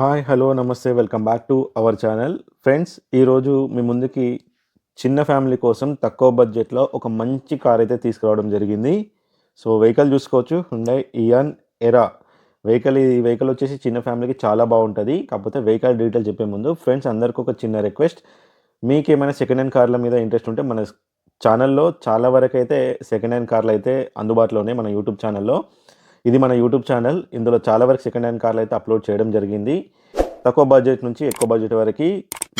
Hi hello నమస్తే welcome back to our channel friends ఈరోజు మీ ముందుకి చిన్న ఫ్యామిలీ కోసం తక్కువ బడ్జెట్లో ఒక మంచి కార్ అయితే తీసుకురావడం జరిగింది. సో వెహికల్ చూసుకోవచ్చు. హుండై ఇయాన్ ఎరా వెహికల్ ఈ వెహికల్ వచ్చేసి చిన్న ఫ్యామిలీకి చాలా బాగుంటుంది. కాకపోతే వెహికల్ డీటెయిల్ చెప్పే ముందు ఫ్రెండ్స్ అందరికీ ఒక చిన్న రిక్వెస్ట్ మీకు ఏమైనా సెకండ్ హ్యాండ్ కార్ల మీద ఇంట్రెస్ట్ ఉంటే మన ఛానల్లో చాలా వరకు అయితే సెకండ్ హ్యాండ్ కార్లు అయితే అందుబాటులో ఉన్నాయి మన యూట్యూబ్ ఛానల్లో ఇది మన యూట్యూబ్ ఛానల్. ఇందులో చాలా వరకు సెకండ్ హ్యాండ్ కార్లు అయితే అప్లోడ్ చేయడం జరిగింది. తక్కువ బడ్జెట్ నుంచి ఎక్కువ బడ్జెట్ వరకు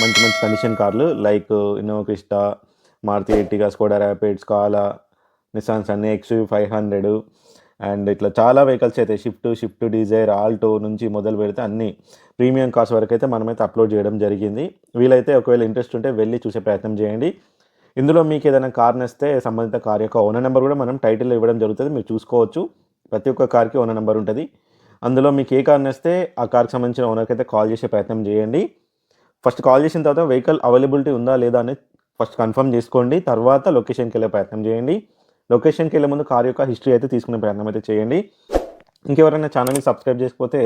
మంచి మంచి కండిషన్ కార్లు like Innova Crysta Maruti Ertiga Skoda Rapid Scala Nissan sun X five hundred and ఇట్లా చాలా వెహికల్స్ అయితే షిఫ్ట్ షిఫ్ట్ డిజైర్ ఆల్టో నుంచి మొదలు పెడితే అన్ని ప్రీమియం కాస్ట్ వరకు అయితే మనమైతే అప్లోడ్ చేయడం జరిగింది. వీలైతే ఒకవేళ ఇంట్రెస్ట్ ఉంటే వెళ్ళి చూసే ప్రయత్నం చేయండి. ఇందులో మీకు ఏదైనా కార్ నేస్తే సంబంధిత కార్ యొక్క ఓనర్ నెంబర్ కూడా మనం టైటిల్ ఇవ్వడం జరుగుతుంది. మీరు చూసుకోవచ్చు. ప్రతి ఒక్క కార్కి ఓనర్ నెంబర్ ఉంటుంది. అందులో మీకు ఏ కార్ నస్తే ఆ కార్కి సంబంధించిన ఓనర్కి అయితే కాల్ చేసే ప్రయత్నం చేయండి. ఫస్ట్ కాల్ చేసిన తర్వాత వెహికల్ అవైలబిలిటీ ఉందా లేదా అని ఫస్ట్ కన్ఫర్మ్ చేసుకోండి. తర్వాత లొకేషన్కి వెళ్ళే ప్రయత్నం చేయండి. లొకేషన్కి వెళ్ళే ముందు కార్ యొక్క హిస్టరీ అయితే తీసుకునే ప్రయత్నం అయితే చేయండి. ఇంకెవరైనా ఛానల్ని సబ్స్క్రైబ్ చేసుకోకపోతే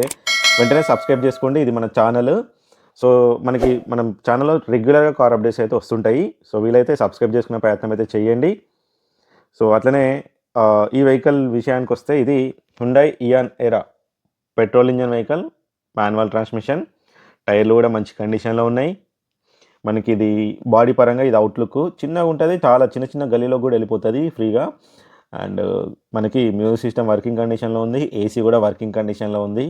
వెంటనే సబ్స్క్రైబ్ చేసుకోండి. ఇది మన ఛానల్ సో మనకి మనం ఛానల్లో రెగ్యులర్గా కార్ అప్డేట్స్ అయితే వస్తుంటాయి. సో వీలైతే సబ్స్క్రైబ్ చేసుకునే ప్రయత్నం అయితే చేయండి. సో అట్లనే ఈ వెహికల్ విషయానికి వస్తే ఇది Hyundai Eon Era petrol engine vehicle manual transmission టైర్లు కూడా మంచి కండిషన్లో ఉన్నాయి. మనకి ఇది బాడీ పరంగా ఇది అవుట్లుక్ చిన్నగా ఉంటుంది చాలా చిన్న చిన్న గలీలో కూడా వెళ్ళిపోతుంది ఫ్రీగా. అండ్ మనకి మ్యూజిక్ సిస్టమ్ వర్కింగ్ కండిషన్లో ఉంది ఏసీ కూడా వర్కింగ్ కండిషన్లో ఉంది.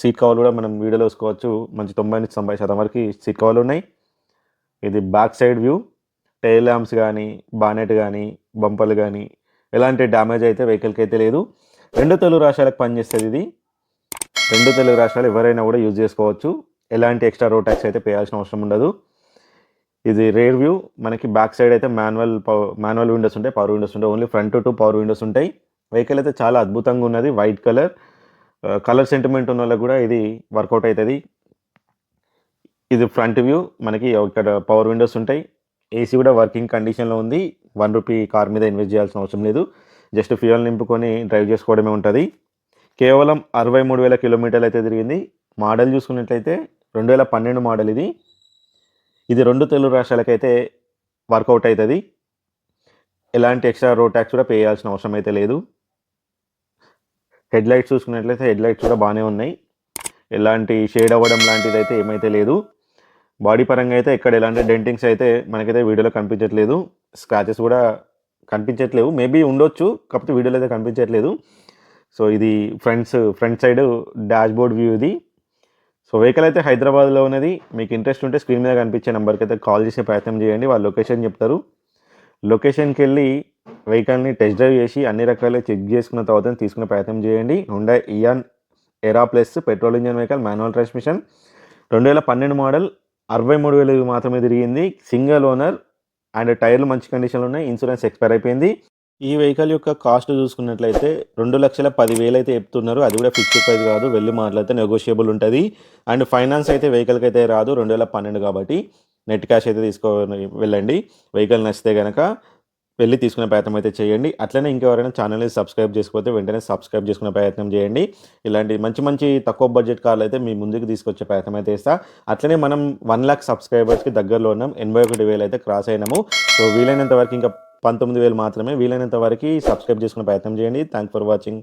సీట్ కవర్లు కూడా మనం వీడియోలో వేసుకోవచ్చు మంచి తొంభై నుంచి తొంభై శాతం వరకు సీట్ కవర్లు ఉన్నాయి. ఇది back side view tail lamps కానీ బానెట్ కానీ బంపర్లు కానీ ఎలాంటి డ్యామేజ్ అయితే వెహికల్కి అయితే లేదు. రెండు తెలుగు రాష్ట్రాలకు పనిచేస్తుంది ఇది. రెండు తెలుగు రాష్ట్రాలు ఎవరైనా కూడా యూజ్ చేసుకోవచ్చు. ఎలాంటి ఎక్స్ట్రా రోడ్ ట్యాక్స్ అయితే పేయాల్సిన అవసరం ఉండదు. ఇది రేర్ వ్యూ మనకి బ్యాక్ సైడ్ అయితే మాన్యువల్ మాన్యువల్ విండోస్ ఉంటాయి పవర్ విండోస్ ఉంటాయి. Only front two power windows ఉంటాయి. వెహికల్ అయితే చాలా అద్భుతంగా ఉన్నది. వైట్ కలర్ కలర్ సెంటిమెంట్ ఉన్న వాళ్ళకి కూడా ఇది వర్కౌట్ అవుతుంది. ఇది ఫ్రంట్ వ్యూ మనకి ఇక్కడ పవర్ విండోస్ ఉంటాయి. ఏసీ కూడా వర్కింగ్ కండిషన్లో ఉంది. వన్ రూపీ కార్ మీద ఇన్వెస్ట్ చేయాల్సిన అవసరం లేదు. జస్ట్ ఫ్యూయల్ నింపుకొని డ్రైవ్ చేసుకోవడమే ఉంటుంది. కేవలం అరవై మూడు వేల కిలోమీటర్లు అయితే తిరిగింది. మోడల్ చూసుకున్నట్లయితే రెండు వేల పన్నెండు మోడల్ ఇది. ఇది రెండు తెలుగు రాష్ట్రాలకైతే వర్కౌట్ అవుతుంది. ఎలాంటి ఎక్స్ట్రా రోడ్ ట్యాక్స్ కూడా పే చేయాల్సిన అవసరం అయితే లేదు. హెడ్ లైట్స్ చూసుకున్నట్లయితే హెడ్ లైట్స్ కూడా బాగానే ఉన్నాయి. ఎలాంటి షేడ్ అవ్వడం లాంటిది అయితే ఏమైతే లేదు. బాడీ పరంగా అయితే ఇక్కడ ఎలాంటి డెంటింగ్స్ అయితే మనకైతే వీడియోలో కనిపించట్లేదు. స్క్రాచెస్ కూడా కనిపించట్లేవు. మేబీ ఉండొచ్చు కాకపోతే వీడియోలో అయితే కనిపించట్లేదు. సో ఇది fronts front side dash board view ఇది. సో వెహికల్ అయితే హైదరాబాద్లో ఉన్నది. మీకు ఇంట్రెస్ట్ ఉంటే స్క్రీన్ మీద కనిపించే నెంబర్కి అయితే కాల్ చేసే ప్రయత్నం చేయండి. వాళ్ళు లొకేషన్ చెప్తారు. లొకేషన్కి వెళ్ళి వెహికల్ని టెస్ట్ డ్రైవ్ చేసి అన్ని రకాలు చెక్ చేసుకున్న తర్వాత తీసుకునే ప్రయత్నం చేయండి. Hyundai Eon Era plus petrol engine vehicle manual transmission రెండు వేల పన్నెండు మోడల్ అరవై మూడు వేలు మాత్రమే తిరిగింది. సింగిల్ ఓనర్ అండ్ టైర్లు మంచి కండిషన్లో ఉన్నాయి. ఇన్సూరెన్స్ ఎక్స్పైర్ అయిపోయింది. ఈ వెహికల్ యొక్క కాస్ట్ చూసుకున్నట్లయితే రెండు లక్షల పదివేలు అయితే చెప్తున్నారు. అది కూడా ఫిక్స్డ్ ప్రైస్ కాదు. వెళ్ళి మాట్లాడితే నెగోషియబుల్ ఉంటుంది. అండ్ ఫైనాన్స్ అయితే వెహికల్కి అయితే రాదు. రెండు వేల పన్నెండు కాబట్టి నెట్ క్యాష్ అయితే తీసుకో వెళ్ళండి. వెహికల్ నచ్చితే కనుక వెళ్ళి తీసుకునే ప్రయత్నం అయితే చేయండి. అట్లనే ఇంకెవరైనా ఛానల్ని సబ్స్క్రైబ్ చేసుకోకపోతే వెంటనే సబ్స్క్రైబ్ చేసుకునే ప్రయత్నం చేయండి. ఇలాంటి మంచి మంచి తక్కువ బడ్జెట్ కార్లు అయితే మీ ముందుకు తీసుకొచ్చే ప్రయత్నం అయితే ఇస్తా అట్లనే మనం వన్ ల్యాక్ సబ్స్క్రైబర్స్కి దగ్గరలో ఉన్నాం. ఎనభై ఒకటి వేలు అయితే క్రాస్ అయినాము. సో వీలైనంత వరకు ఇంకా పంతొమ్మిది వేలు మాత్రమే వీలైనంత వరకు సబ్స్క్రైబ్ చేసుకునే ప్రయత్నం చేయండి. Thank for watching